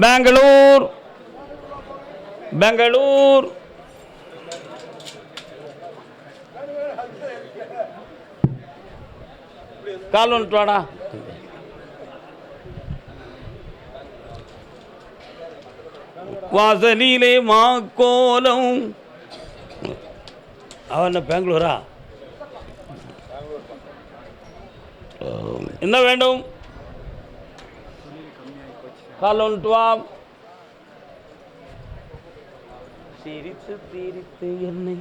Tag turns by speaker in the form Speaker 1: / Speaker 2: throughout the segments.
Speaker 1: பெங்களூர். பெங்களூர். கால் வந்துட்டு வாடா. வாசலிலே மாக்கோலம். அவன் பெங்களூரா? என்ன வேண்டும்? கால் சிரித்து சிரித்து என்னை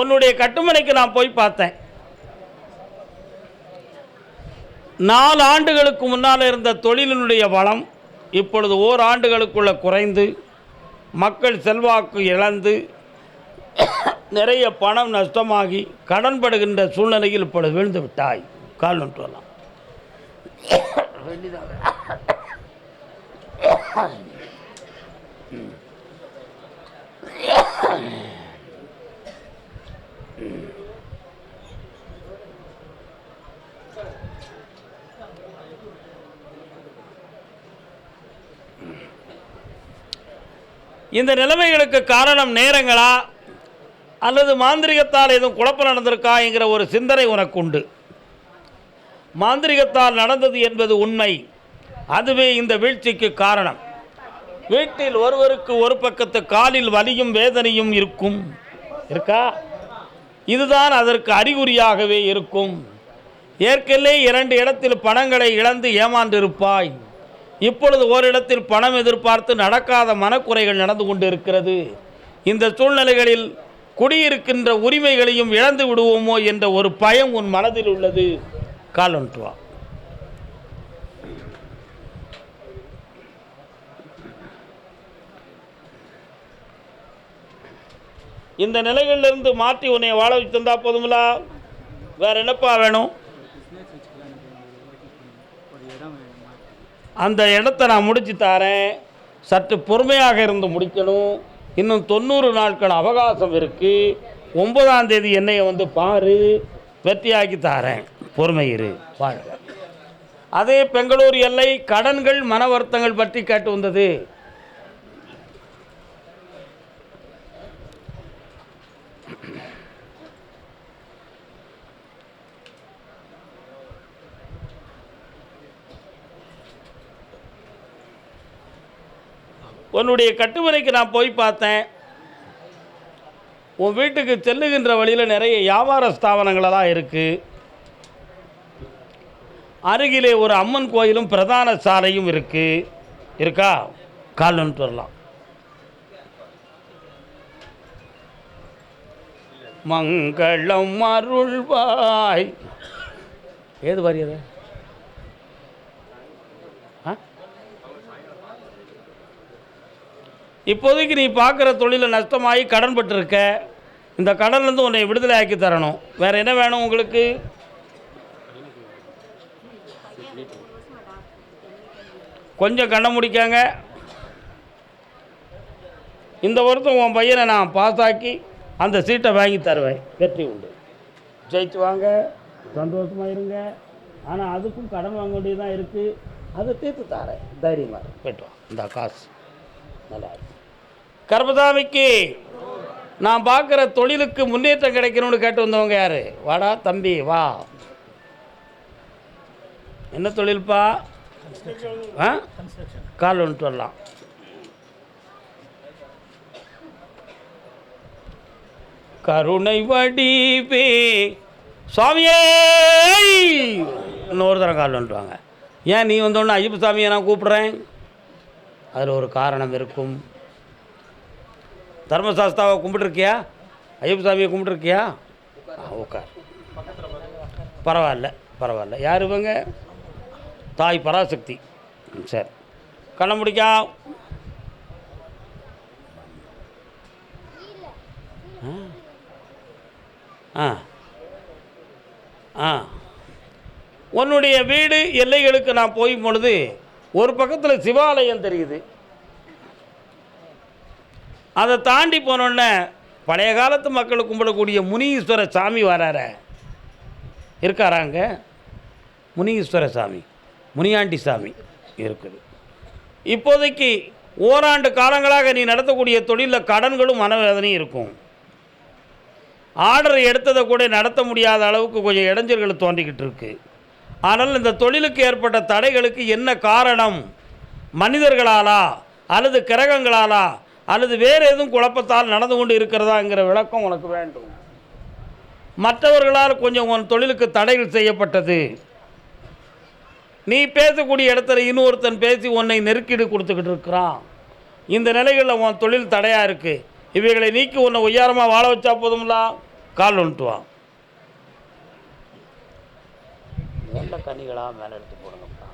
Speaker 1: உன்னுடைய கட்டுமனைக்கு நான் போய் பார்த்தேன். நாலு ஆண்டுகளுக்கு முன்னால் இருந்த தொழிலினுடைய வளம் இப்பொழுது ஓராண்டுகளுக்குள்ள குறைந்து மக்கள் செல்வாக்கு இழந்து நிறைய பணம் நஷ்டமாகி கடன்படுகின்ற சூழ்நிலையில் இப்பொழுது விழுந்து விட்டாய். கால் நட்டு இந்த நிலைமைகளுக்கு காரணம் நேரங்களா? அல்லது மாந்திரிகத்தால் எதுவும் குழப்பம் நடந்திருக்கா? என்கிற ஒரு சிந்தனை உனக்கு உண்டு மாந்திரிகத்தால் நடந்தது என்பது உண்மை. அதுவே இந்த வீழ்ச்சிக்கு காரணம். வீட்டில் ஒருவருக்கு ஒரு பக்கத்து காலில் வலியும் வேதனையும் இருக்கும். இருக்கா? இதுதான் அதற்கு அறிகுறியாகவே இருக்கும். ஏற்கனவே இரண்டு இடத்தில் பணங்களை இழந்து ஏமாண்டிருப்பாய் இப்பொழுது ஓரிடத்தில் பணம் எதிர்பார்த்து நடக்காத மனக்குறைகள் நடந்து கொண்டு இருக்கிறது இந்த சூழ்நிலைகளில் குடியிருக்கின்ற உரிமைகளையும் இழந்து விடுவோமோ என்ற ஒரு பயம் உன் மனதில் உள்ளது. கால் வந்துட்டு வா. இந்த நிலைகளிலிருந்து மாற்றி உன்னை வாழ வச்சிருந்தா போதுங்களா வேற என்னப்பா வேணும்? அந்த இடத்த நான் முடிச்சு தாரேன். சற்று பொறுமையாக இருந்து முடிக்கணும். இன்னும் தொண்ணூறு நாட்கள் அவகாசம் இருக்குது ஒன்பதாம் தேதி என்னைய வந்து பாரு. வெற்றியாக்கி தாரேன். பொறுமை இரு வாழ்க. அதே பெங்களூர் எல்லை கடன்கள் மன வருத்தங்கள் பற்றி கேட்டு வந்தது. உன்னுடைய கட்டுமனைக்கு நான் போய் பார்த்தேன். உன் வீட்டுக்கு செல்லுகின்ற வழியில் நிறைய வியாபார ஸ்தாபனங்களெல்லாம் இருக்குது அருகிலே ஒரு அம்மன் கோயிலும் பிரதான சாலையும் இருக்குது இருக்கா? கால் வரலாம். மங்களம் அருள்வாய். ஏது வரியது ஆ? இப்போதைக்கு நீ பார்க்குற தொழிலில் நஷ்டமாகி கடன்பட்டிருக்க இந்த கடன்லேருந்து உன்னை விடுதலை ஆக்கி தரணும். வேறு என்ன வேணும் உங்களுக்கு? கொஞ்சம் கண்ணை முடிக்காங்க இந்த வருத்தம் உன் பையனை நான் பாஸ் ஆக்கி அந்த சீட்டை வாங்கி தருவேன். வெற்றி உண்டு. ஜெயிச்சு வாங்க. சந்தோஷமாக இருங்க. ஆனால் அதுக்கும் கடன் வாங்க வேண்டியதான் இருக்குது அதை தீர்த்து தரேன். தைரியமாக இரு. போயிட்டு இந்த காசு. நல்லா கர்பதாமிக்கு நான் பார்க்குற தொழிலுக்கு முன்னேற்றம் கிடைக்கணும்னு கேட்டு வந்தவங்க யார்? வாடா தம்பி வா. என்ன தொழில்ப்பா ஆ? கால் வந்துட்டு வரலாம். கருணை வடிவே. சுவாமியே! இன்னொரு தரம் கால் வந்துட்டு வாங்க. ஏன் நீ வந்தோடனே ஐயப்ப சாமியை நான் கூப்பிட்றேன்? அதில் ஒரு காரணம் இருக்கும். தர்மசாஸ்தாவை கும்பிட்டுருக்கியா? ஐயப்ப சாமியை கும்பிட்டுருக்கியா? உட்கார். பரவாயில்ல பரவாயில்ல. யார் இவங்க? தாய் பராசக்தி. சரி. கண்ணை முடிக்கா. ஆ. ஆ. உன்னுடைய வீடு எல்லைகளுக்கு நான் போய் பொழுது ஒரு பக்கத்தில் சிவாலயம் தெரியுது. அதை தாண்டி போனோடனே பழைய காலத்து மக்கள் கும்பிடக்கூடிய முனீஸ்வர சாமி வராற இருக்காராங்க முனீஸ்வர சாமி. முனியாண்டி சாமி இருக்குது. இப்போதைக்கு ஓராண்டு காலங்களாக நீ நடத்தக்கூடிய தொழிலில் கடன்களும் மனவேதனையும் இருக்கும். ஆர்டர் எடுத்ததை கூட நடத்த முடியாத அளவுக்கு கொஞ்சம் இடைஞ்சல்கள் தோன்றிக்கிட்டு இருக்கு. ஆனால் இந்த தொழிலுக்கு ஏற்பட்ட தடைகளுக்கு என்ன காரணம்? மனிதர்களாலா? அல்லது கிரகங்களாலா? அல்லது வேறு எதுவும் குழப்பத்தால் நடந்து கொண்டு இருக்கிறதாங்கிற விளக்கம் உனக்கு வேண்டும். மற்றவர்களால் கொஞ்சம் உன் தொழிலுக்கு தடைகள் செய்யப்பட்டது. நீ பேசக்கூடிய இடத்துல இன்னொருத்தன் பேசி உன்னை நெருக்கீடு கொடுத்துக்கிட்டு இருக்கிறான். இந்த நிலைகளில் உன் தொழில் தடையாக இருக்குது இவைகளை நீக்கி உன்னை உயரமாக வாழ வச்சா போதும்ல? கால் வா. நல்ல கனிகளாக மேலே எடுத்து போடுங்கப்பா.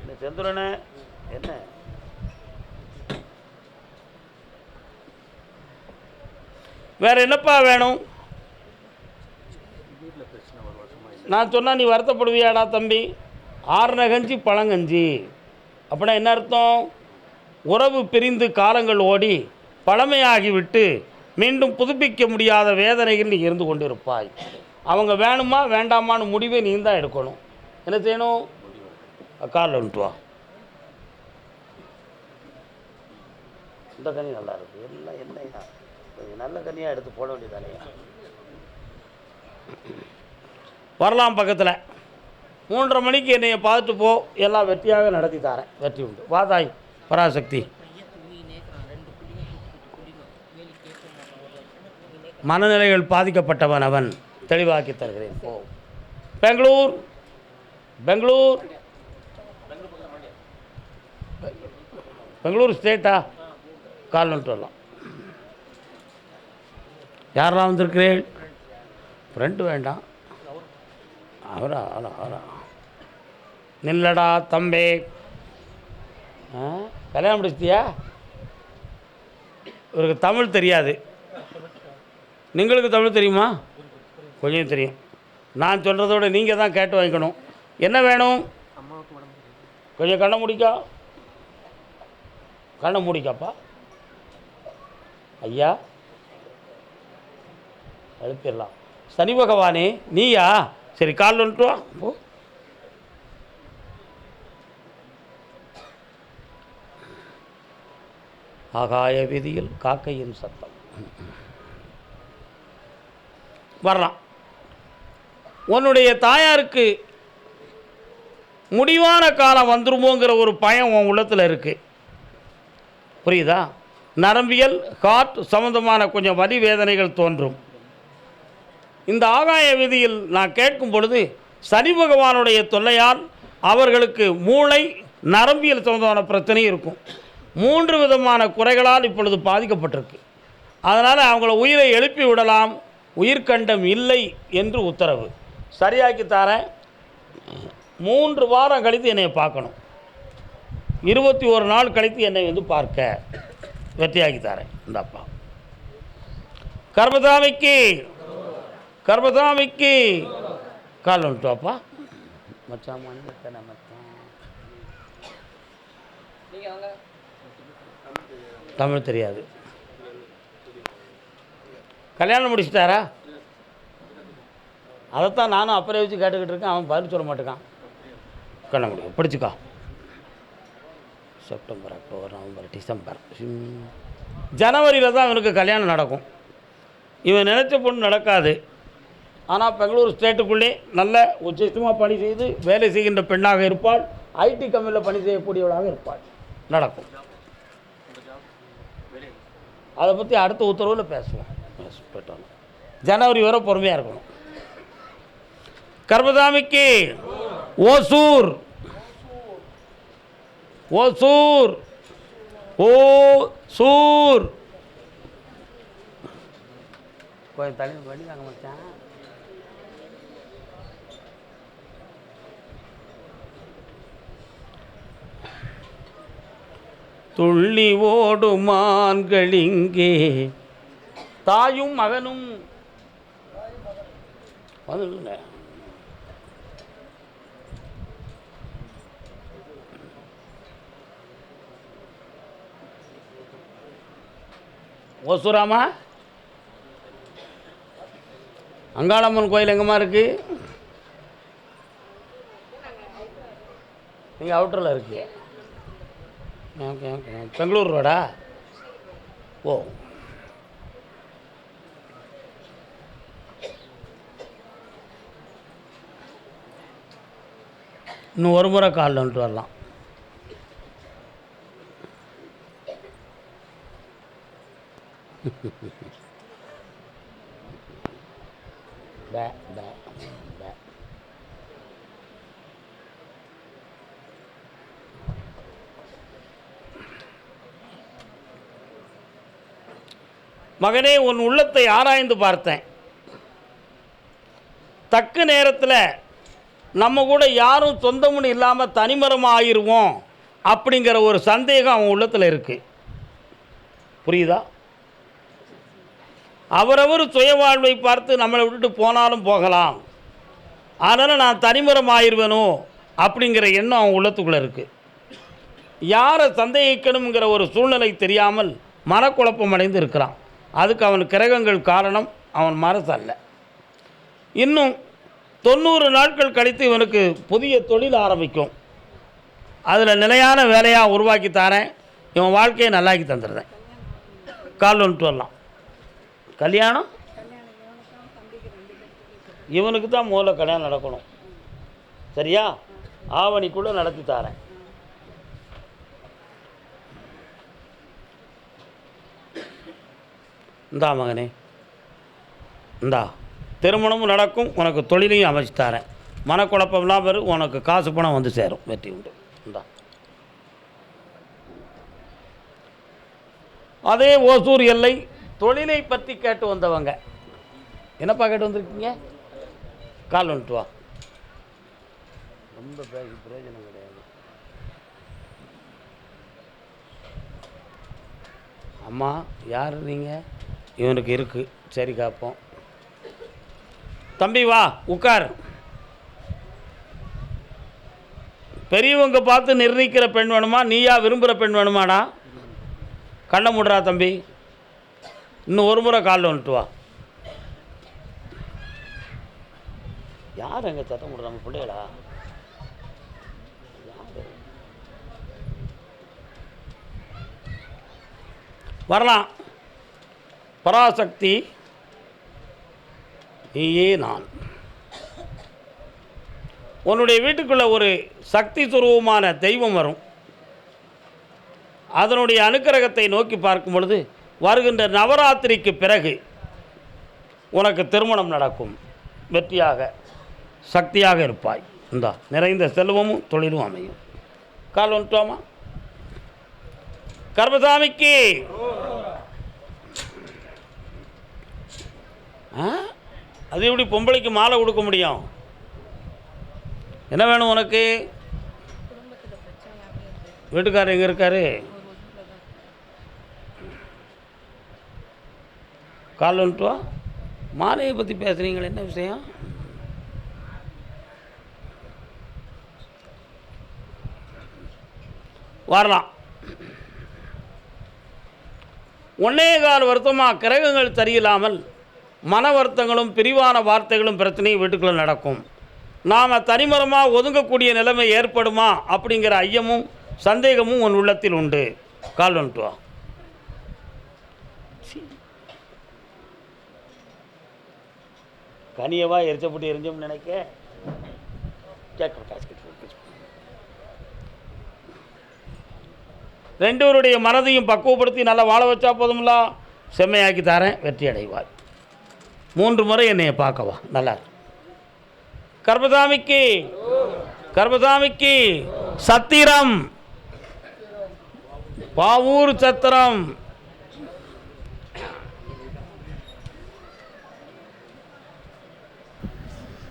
Speaker 1: இந்த செந்துரனே என்ன? வேற என்னப்பா வேணும்? நான் சொன்னால் நீ வருத்தப்படுவியாடா தம்பி? ஆறுன கஞ்சி பழங்கஞ்சி. அப்படின்னா என்ன அர்த்தம்? உறவு பிரிந்து காலங்கள் ஓடி பழமையாகிவிட்டு மீண்டும் புதுப்பிக்க முடியாத வேதனைகள் நீ இருந்து கொண்டு இருப்பாய் அவங்க வேணுமா வேண்டாமான்னு முடிவை நீ தான் எடுக்கணும். என்ன செய்யணும்? காலில் வந்துட்டு வா. இந்த கனி நல்லா இருக்கு. எல்லாம் என்னையா? நல்ல கனியாக எடுத்து போட வேண்டியதானே வரலாம் பக்கத்தில். மூன்றரை மணிக்கு என்னையை பார்த்துட்டு போ. எல்லாம் வெற்றியாக நடத்தி தரேன். வெற்றி உண்டு. வாதாய் பராசக்தி. மனநிலைகள் பாதிக்கப்பட்டவன் அவன். தெளிவாக்கி தருகிறேன். போ. பெங்களூர். பெங்களூர். பெங்களூர் ஸ்டேட்டா கால் வரலாம். யாரெல்லாம் வந்திருக்கிறேன் ஃப்ரெண்டு வேண்டாம். அவரா அவரா அவரா. நில்லடா தம்பி. கல்யாணம் முடிச்சிட்டியா? இவருக்கு தமிழ் தெரியாது. உங்களுக்கு தமிழ் தெரியுமா? கொஞ்சம் தெரியும். நான் சொல்கிறதோட நீங்கள் தான் கேட்டு வாங்கிக்கணும். என்ன வேணும்? கொஞ்சம் கண்ணை முடிக்கா. கண்ணை முடிக்காப்பா. ஐயா. எழுப்பிடலாம் சனி பகவானே நீயா? சரி கால் வந்துட்டு வா. போ. ஆகாய வீதியில் காக்கையின் சத்தம். வரலாம். உன்னுடைய தாயாருக்கு முடிவான காலம் வந்துருமோங்கிற ஒரு பயம் உன் உள்ளத்தில் இருக்குது புரியுதா? நரம்பியல் ஹார்ட் சம்மந்தமான கொஞ்சம் வலி வேதனைகள் தோன்றும். இந்த ஆகாய விதியில் நான் கேட்கும் பொழுது சனி பகவானுடைய தொல்லையால் அவர்களுக்கு மூளை நரம்பியல் சம்பந்தமான பிரச்சனையும் இருக்கும். மூன்று விதமான குறைகளால் இப்பொழுது பாதிக்கப்பட்டிருக்கு. அதனால் அவங்கள உயிரை எழுப்பி விடலாம் உயிர்கண்டம் இல்லை என்று உத்தரவு. சரியாக்கி தரேன். மூன்று வாரம் கழித்து என்னை பார்க்கணும். இருபத்தி ஒரு நாள் கழித்து என்னை வந்து பார்க்க. வெற்றியாக்கி தரேன். இந்த அப்பா. கர்மசாமிக்கு கால் வந்துட்டு வாப்பா. மச்சான் மன்னித்தன மச்சான்? தமிழ் தெரியாது. கல்யாணம் முடிச்சிட்டாரா? அதைத்தான் நானும் அப்புறம் வச்சு கேட்டுக்கிட்டு இருக்கேன். அவன் பதில் சொல்ல மாட்டேக்கான். கண்ண முடியும் படிச்சுக்கா. September October November December. ஜனவரியில் தான் அவனுக்கு கல்யாணம் நடக்கும். இவன் நினச்ச பொண்ணு நடக்காது. ஆனால் பெங்களூர் ஸ்டேட்டுக்குள்ளே நல்ல உச்சிஷ்டமாக பணி செய்து வேலை செய்கின்ற பெண்ணாக இருப்பாள். ஐடி கம்பெனியில் பணி செய்யக்கூடியவளாக இருப்பாள். நடக்கும். அதை பற்றி அடுத்த உத்தரவில் பேசுவோம். ஜனவரி வரை பொறுமையாக இருக்கணும். கர்மதாமிக்கு ஓசூர். ஓசூர். ஓ சூர் கொஞ்சம் தள்ளி பண்ணி தாங்க மச்சான். துள்ளி ஓடுமான்களிங்கே. தாயும் மகனும். வந்துடுங்க ஓசுராமா? அங்காளம்மன் கோயில் எங்கம்மா இருக்கு? நீங்கள் அவுட்டரில் இருக்கீங்க. Okay okay. பெங்களூர் ரோடா? ஓ. இன்னும் ஒரு முறை காலில் வந்துட்டு வரலாம். பே பே பே. மகனே உன் உள்ளத்தை ஆராய்ந்து பார்த்தேன். தக்க நேரத்தில் நம்ம கூட யாரும் சொந்தமுன்னு இல்லாமல் தனிமரமாக ஆயிடுவோம் அப்படிங்கிற ஒரு சந்தேகம் அவன் உள்ளத்தில் இருக்குது புரியுதா? அவரவர் சுய வாழ்வை பார்த்து நம்மளை விட்டுட்டு போனாலும் போகலாம். அதனால் நான் தனிமரம் ஆயிடுவேனோ அப்படிங்கிற எண்ணம் அவன் உள்ளத்துக்குள்ளே இருக்குது யாரை சந்தேகிக்கணுங்கிற ஒரு சூழ்நிலை தெரியாமல் மனக்குழப்பம் அடைந்து இருக்கிறான். அதுக்கு அவன் கிரகங்கள் காரணம் அவன் மனசு அல்ல. இன்னும் தொண்ணூறு நாட்கள் கழித்து இவனுக்கு புதிய தொழில் ஆரம்பிக்கும். அதில் நிலையான வேலையாக உருவாக்கி தரேன். இவன் வாழ்க்கையை நல்லாக்கி தந்துடுறேன். கால் வந்துட்டு வரலாம். கல்யாணம்? இவனுக்கு தான் முதல்ல கல்யாணம் நடக்கணும். சரியா? ஆவணிக்குள்ளே நடத்தி தரேன். இந்தா மகனே. இந்தா. திருமணமும் நடக்கும். உனக்கு தொழிலையும் அமைச்சு தரேன். மனக்குழப்பம்லாம் வரும் உனக்கு காசு பணம் வந்து சேரும். வெற்றி உண்டு. இந்தா. அதே ஓசூர் எல்லை தொழிலை பற்றி கேட்டு வந்தவங்க. என்னப்பா கேட்டு வந்திருக்கீங்க? கால் வந்துட்டு வா. ரொம்ப பேசி பிரயோஜனம் கிடையாது. அம்மா யார் நீங்கள் இவனுக்கு இருக்குது சரி காப்போம். தம்பி வா உட்கார். பெரியவங்க பார்த்து நிர்ணயிக்கிற பெண் வேணுமா? நீயா விரும்புகிற பெண் வேணுமாடா? கண்ணை மூடுறா தம்பி. இன்னும் ஒரு முறை காலில் வந்துட்டு வா. யார் எங்கே சத்தம் போடுற நம்ம பிள்ளைகளா? வரலாம். பராசக்தி நீயே நான். உன்னுடைய வீட்டுக்குள்ளே ஒரு சக்தி சுரூபமான தெய்வம் வரும். அதனுடைய அனுக்கிரகத்தை நோக்கி பார்க்கும் பொழுது வருகின்ற நவராத்திரிக்கு பிறகு உனக்கு திருமணம் நடக்கும். வெற்றியாக சக்தியாக இருப்பாய். இந்தா நிறைந்த செல்வமும் தொழிலும் அமையும். கால் வந்துட்டோமா? கர்மசாமிக்கு ஆ அது எப்படி பொம்பளைக்கு மாலை கொடுக்க முடியும்? என்ன வேணும் உனக்கு? வீட்டுக்காரர் எங்கே இருக்கார்? கால் வந்துட்டு? மாலையை பற்றி பேசுகிறீங்களே என்ன விஷயம்? வரலாம். ஒன்னே கால் வருத்தமாக கிரகங்கள் சரியில்லாமல் மன வருத்தங்களும் பிரிவான வார்த்தைகளும் பிரச்சனையும் வீட்டுக்குள்ளே நடக்கும். நாம் தனிமரமாக ஒதுங்கக்கூடிய நிலைமை ஏற்படுமா அப்படிங்கிற ஐயமும் சந்தேகமும் உன் உள்ளத்தில் உண்டு. கால் வந்துட்டு வா. சீ. கனியவா எரிச்சப்பட்டு எரிஞ்சோம்னு நினைக்க? கேட்க ரெண்டு மனதையும் பக்குவப்படுத்தி நல்லா வாழ வச்சா போதும்ல? செம்மையாக்கி தரேன் வெற்றி அடைவார் மூன்று முறை என்னைய பார்க்கவா. நல்லா இருக்கு. கர்மசாமிக்கு கர்மசாமிக்கு சத்திரம். பாவூர் சத்திரம்.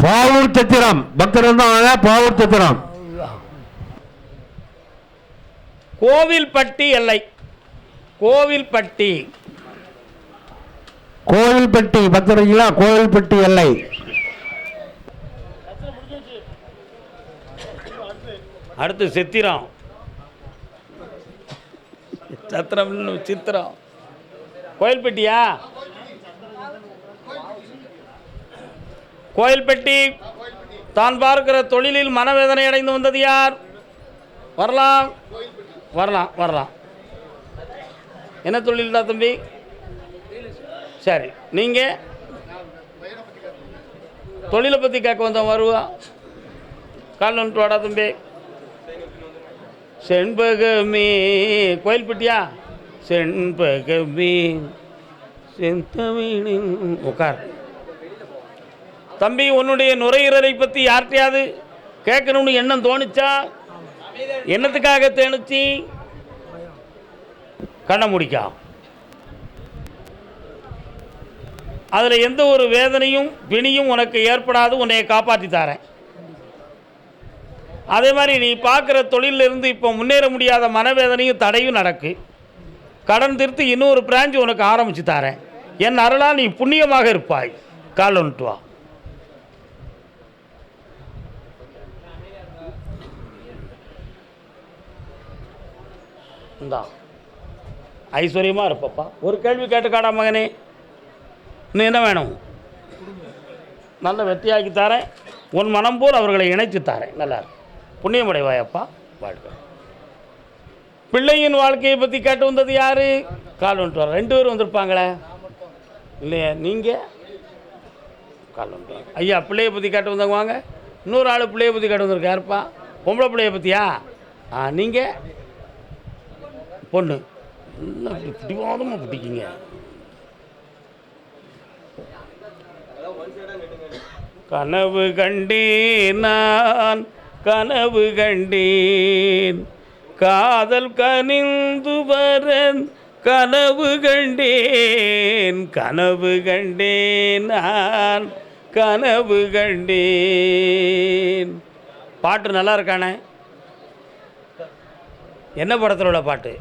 Speaker 2: பாவூர் சத்திரம். பக்தர் வந்தாங்க பாவூர் சத்திரம்.
Speaker 1: கோவில்பட்டி எல்லை. கோவில்பட்டி.
Speaker 2: கோவில்பட்டி பக்தர்களா கோவில்பட்டி எல்லை.
Speaker 1: அடுத்து சித்திரம். சத்திரம் சித்திரம். கோயில்பட்டியா கோயில்பட்டி தான் பார்க்கிற தொழிலில் மனவேதனை அடைந்து வந்தது யார்? வரலாம். வரலாம் வரலாம். என்ன தொழில்டா தம்பி? சரி நீங்கள் தொழிலை பற்றி கேட்க வந்தோம் வருவா. கால் வந்துட்டு வாடா தம்பி. செண்பகமே கோயில்பட்டியா? செண்பகமே செந்தமிழின் உட்கார் தம்பி உன்னுடைய நுரையீரலை பற்றி யார்கிட்டயாவது கேட்கணும்னு எண்ணம் தோணுச்சா? என்னத்துக்காக தோணுச்சு? கண்ண முடிக்கா. அதில் எந்த ஒரு வேதனையும் பிணியும் உனக்கு ஏற்படாது உன்னை காப்பாற்றி தரேன். அதே மாதிரி நீ பார்க்குற தொழிலிருந்து இப்போ முன்னேற முடியாத மனவேதனையும் தடையும் நடக்கு. கடன் திருத்தி இன்னொரு பிரான்ச் உனக்கு ஆரம்பித்து தரேன். என் அருளாக நீ புண்ணியமாக இருப்பாய். கால் ஒன்று வா. இந்தா. ஐஸ்வர்யமாக இருப்பப்பா. ஒரு கேள்வி கேட்டுக்காடா மகனே? இன்னும் என்ன வேணும்? நல்ல வெற்றியாக்கி தாரேன். உன் மனம் போல் அவர்களை இணைத்து தாரேன். நல்லா புண்ணியமுடைவாயப்பா புண்ணியமடைவாயப்பா வாழ்க. பிள்ளையின் வாழ்க்கையை பற்றி கேட்டு வந்தது யார்? கால் ஒன்று வர. ரெண்டு பேரும் வந்திருப்பாங்களே? இல்லையா. நீங்கள் கால் ஒன்று ஐயா பிள்ளையை பற்றி கேட்டு வந்தவங்க வாங்க. இன்னொரு ஆள் பிள்ளையை பற்றி கேட்டு வந்திருக்கா இருப்பா பொம்பளை பிள்ளையை பற்றியா ஆ நீங்கள் பொண்ணு. என்ன இப்படி பிடிவாதமாக பிடிக்கிங்க கனவு கண்டேன் நான் கனவு கண்டேன். காதல் கனிந்து வரன் கனவு கண்டேன். கனவு கண்டேன் நான் கனவு கண்டேன். பாட்டு நல்லா இருக்கானே? என்ன படத்தில் உள்ள பாட்டு?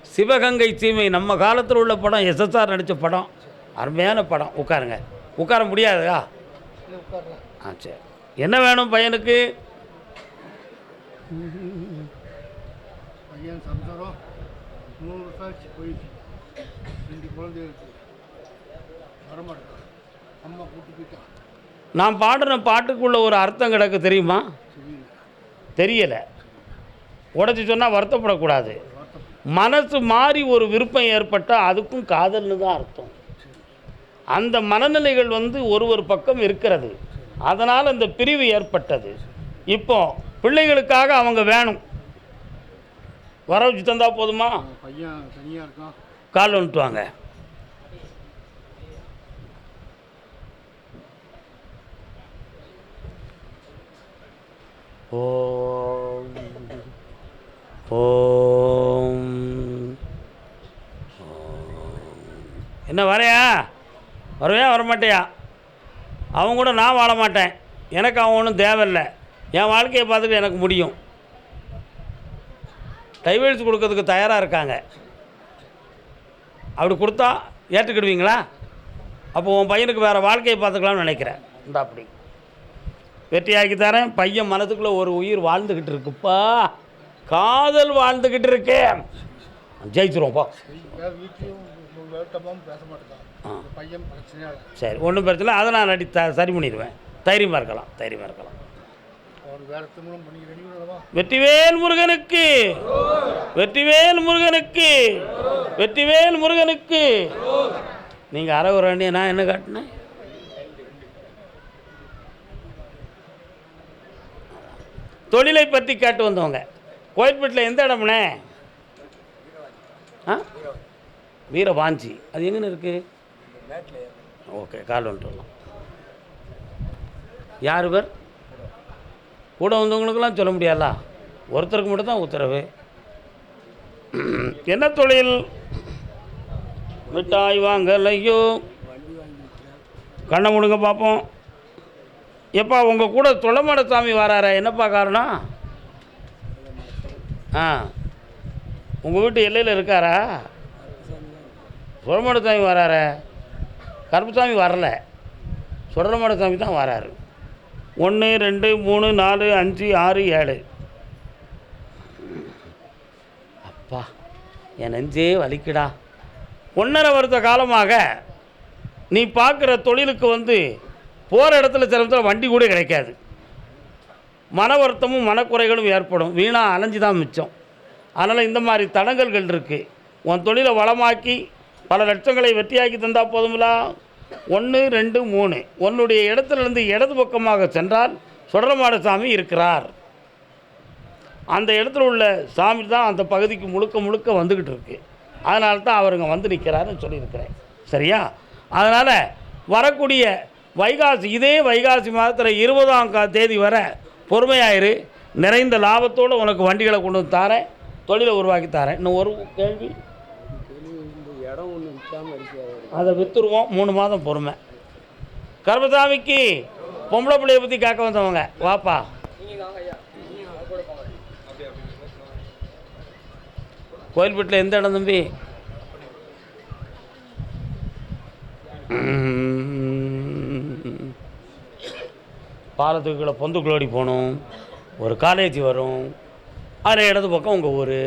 Speaker 1: சிவகங்கை சீமை நம்ம காலத்தில் உள்ள படம் எஸ்எஸ்ஆர் நடித்த படம். அருமையான படம். உட்காருங்க. உட்கார முடியாதா? ஆ சரி. என்ன வேணும் பையனுக்கு?
Speaker 3: பையன் சம்சாரம். மூணு வருஷம் ஆச்சு போயிடுச்சு. ரெண்டு குழந்தை இருக்கு. வரமாட்டேன் அம்மா கூட்டி போயிட்டான்.
Speaker 1: நான் பாடுற பாட்டுக்குள்ள ஒரு அர்த்தம் கிடக்கு தெரியுமா?
Speaker 3: தெரியல.
Speaker 1: தெரியலை. உடச்சி சொன்னால் வருத்தப்படக்கூடாது. மனசு மாறி ஒரு விருப்பம் ஏற்பட்டால் அதுக்கும் காதல்னு தான் அர்த்தம். அந்த மனநிலைகள் வந்து ஒரு ஒரு பக்கம் இருக்கிறது. அதனால் அந்த பிரிவு ஏற்பட்டது. இப்போ பிள்ளைகளுக்காக அவங்க வேணும். வர வச்சு தந்தா போதுமா?
Speaker 3: அவன் பையன் தனியாக இருக்கான்.
Speaker 1: கால் வந்துட்டு வாங்க. ஓம் ஓம். என்ன வரையா? வரவே வரமாட்டேயா? அவன் கூட நான் வாழ மாட்டேன். எனக்கு அவன் ஒன்றும் தேவையில்லை. என் வாழ்க்கையை பார்த்துட்டு எனக்கு முடியும். டைவர்ஸ் கொடுக்கறதுக்கு தயாராக இருக்காங்க. அப்படி கொடுத்தா ஏற்றுக்கிடுவீங்களா? அப்போ உன் பையனுக்கு வேறு வாழ்க்கையை பார்த்துக்கலாம்னு நினைக்கிறேன். இந்த அப்படி. வெற்றியாக்கி தரேன். பையன் மனதுக்குள்ளே ஒரு உயிர் வாழ்ந்துக்கிட்டு இருக்குப்பா. காதல் வாழ்ந்துக்கிட்டு இருக்கே. ஜெயிச்சிருவோம்ப்பா
Speaker 3: பேச மாட்டேன் பையன்
Speaker 1: சரி ஒன்றும் பிரச்சனை அதை நான் நடி த சரி பண்ணிடுவேன். தைரியமாக இருக்கலாம் தைரியமாக இருக்கலாம்.
Speaker 3: ரெடி
Speaker 1: வெற்றிவேல் முருகனுக்கு வெற்றிவேல் முருகனுக்கு வெற்றிவேல் முருகனுக்கு. நீங்கள் அறகுறாண்டிய நான் என்ன காட்டினேன்? தொழிலை பற்றி கேட்டு வந்தவங்க. கோயில்பேட்டில் எந்த இடம்னே? ஆ? வீரபாஞ்சி அது எங்கன்னு இருக்குது ஓகே கால் வந்துட்டு வரலாம். யார் பேர் கூட வந்தவங்களுக்கெல்லாம் சொல்ல முடியாதா? ஒருத்தருக்கு மட்டும் தான் உத்தரவு. என்ன தொழில்? மிட்டாய் வாங்கலையோ? கண்ணை முடுங்க பார்ப்போம். எப்பா உங்கள் கூட தொலைமட சாமி வராரா என்னப்பா காரணம்? ஆ. உங்கள் வீட்டு எல்லையில் இருக்காரா? தொலைமட சாமி வராரா. கருப்புசாமி வரல. சுடலமாட சாமி தான் வராரு. ஒன்று ரெண்டு மூணு நாலு அஞ்சு ஆறு ஏழு. அப்பா என் நெஞ்சே வலிக்குடா. ஒன்றரை வருஷ காலமாக நீ பார்க்குற தொழிலுக்கு வந்து போகிற இடத்துல சில இடத்துல வண்டி கூட கிடைக்காது. மன வருத்தமும் மனக்குறைகளும் ஏற்படும். வீணாக அலைஞ்சு தான் மிச்சம். அதனால் இந்த மாதிரி தடங்கல்கள் இருக்குது உன் தொழிலை வளமாக்கி பல லட்சங்களை வெற்றியாக்கி தந்தால் போதுங்களா ஒன்று ரெண்டு மூணு. உன்னுடைய இடத்துலேருந்து இடது பக்கமாக சென்றால் சுடரமாட சாமி இருக்கிறார். அந்த இடத்துல உள்ள சாமி தான் அந்த பகுதிக்கு முழுக்க முழுக்க வந்துக்கிட்டு இருக்கு. அதனால தான் அவருங்க வந்து நிற்கிறாருன்னு சொல்லியிருக்கிறேன். சரியா? அதனால் வரக்கூடிய வைகாசி இதே வைகாசி மாதத்தில் இருபதாம் கா தேதி வரை பொறுமையாயிரு. நிறைந்த லாபத்தோடு உனக்கு வண்டிகளை கொண்டு வந்து தாரேன். தொழிலை உருவாக்கி தாரேன். இன்னும் ஒரு கேள்வி? அதை விற்றுருவோம் மூணு மாதம் பொறுமை. கர்மசாமிக்கு பொம்பளை பிள்ளைய பற்றி கேட்க வந்தவங்க. வாப்பா. கோயில்பட்டில் எந்த இடம் தம்பி? பாலத்துக்குள்ளே பொந்துக்குள்ளோடி போகணும். ஒரு காலேஜ் வரும். அதில் இடது பக்கம் உங்கள் ஊர்.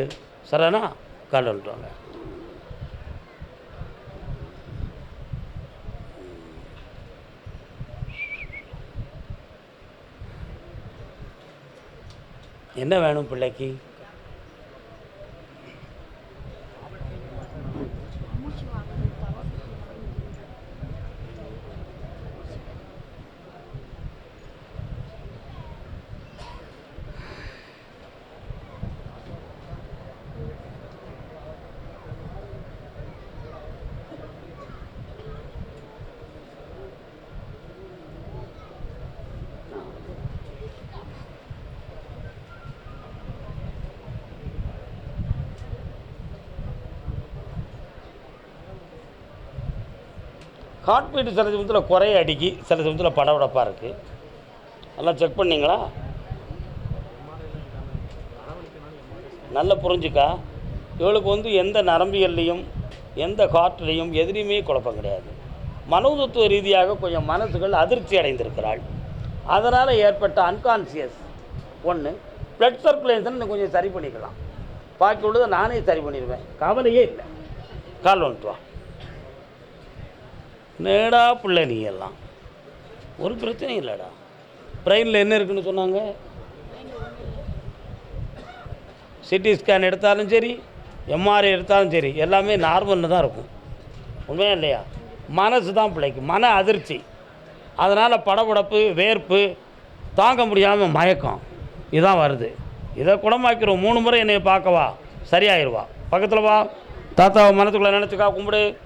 Speaker 1: சரிண்ணா காலைல வந்துட்டு என்ன வேணும் பிள்ளைக்கு? ஹார்ட் பீட்டு சில சமயத்தில் குறைய அடிக்கி சில சமயத்தில் படபடப்பாக இருக்குது எல்லாம் செக் பண்ணிங்களா? நல்லா புரிஞ்சுக்கா? இவளுக்கு வந்து எந்த நரம்பியல்லையும் எந்த காற்றுலையும் எதிலையுமே குழப்பம் கிடையாது. மனோதத்துவ ரீதியாக கொஞ்சம் மனசுகள் அதிர்ச்சி அடைந்திருக்கிறாள். அதனால் ஏற்பட்ட அன்கான்சியஸ் ஒன்று பிளட் சர்க்குலேஷன் கொஞ்சம் சரி பண்ணிக்கலாம். பாக்கி உள்ளதை நானே சரி பண்ணிடுவேன். கவலையே இல்லை. கால் வந்துட்டு வா நேடா பிள்ளை நீ எல்லாம் ஒரு பிரச்சனையும் இல்லைடா. பிரெயினில் என்ன இருக்குன்னு சொன்னாங்க? சிடி ஸ்கேன் எடுத்தாலும் சரி எம்ஆர்ஐ எடுத்தாலும் சரி எல்லாமே நார்மல்னு தான் இருக்கும். உண்மையா இல்லையா? மனசு தான் பிள்ளைக்கு மன அதிர்ச்சி. அதனால் படபடப்பு வேர்ப்பு தாங்க முடியாமல் மயக்கம். இதான் வருது. இதை குணமாக்கிறோம் மூணு முறை என்னை பார்க்கவா. சரியாயிருவா. பக்கத்தில் வா. தாத்தாவை மனத்துக்குள்ளே நினச்சிக்கா கும்பிடு.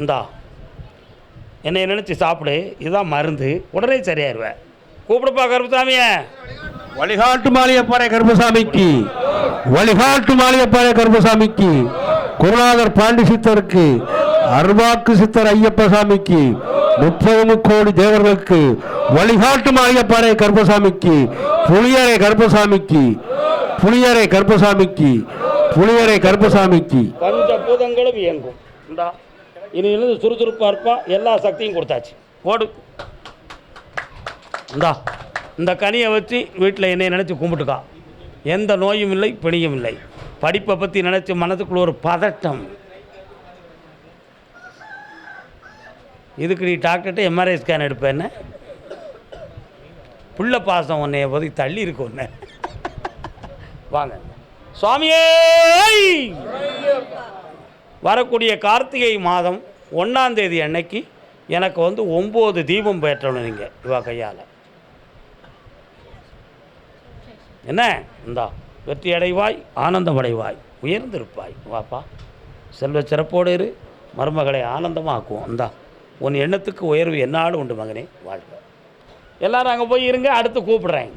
Speaker 1: இந்தா என்னை நினச்சி சாப்பிடு இதுதான் மருந்து. உடனே சரியாயிருவேன் கூப்பிடுப்பா கருப்புசாமியை.
Speaker 2: வழிகாட்டு மாளிகைப்பாறை கருப்பசாமிக்கு. வழிகாட்டு மாளிகைப்பாறை கருப்பசாமிக்கு. குருநாதர் பாண்டி சித்தருக்கு அருவாக்கு சித்தர் ஐயப்ப சாமிக்கு முப்பது முக்கோடி தேவர்களுக்கு வழிகாட்டு மாளிகைப்பாறை கருப்பசாமிக்கு புளியரை கருப்பசாமிக்கு புளியரை கருப்பசாமிக்கு புளியரை கருப்பசாமிக்கு.
Speaker 1: பஞ்ச பூதங்களும் இயங்கும். இந்தா இனியிலிருந்து சுறுசுறுப்பாக இருப்பாள் எல்லா சக்தியும் கொடுத்தாச்சு. ஓடு இந்தா இந்த கனியை வச்சு வீட்டில் என்னை நினச்சி கும்பிட்டுக்கா. எந்த நோயும் இல்லை பிணியும் இல்லை. படிப்பை பற்றி நினச்சி மனதுக்குள்ள ஒரு பதட்டம். இதுக்கு நீ டாக்டர்கிட்ட எம்ஆர்ஐ ஸ்கேன் எடுப்பேன் புள்ள பாசம் உன்னைய போது தள்ளி இருக்கு ஒன்று வாங்க. சுவாமியே! வரக்கூடிய கார்த்திகை மாதம் ஒன்றாந்தேதி அன்னைக்கு எனக்கு வந்து ஒம்பது தீபம் பேற்றணும் நீங்கள் இவா கையால். என்ன? இந்தா வெற்றி அடைவாய் ஆனந்தம் அடைவாய் உயர்ந்திருப்பாய். வாப்பா செல்வ சிறப்போடு இரு மருமகளை ஆனந்தமாக்குவோம். இந்தா உன் எண்ணத்துக்கு உயர்வு என்னாலும் உண்டு மகனே வாழ்க. எல்லோரும் அங்கே போய் இருங்க அடுத்து கூப்பிடுறேன்.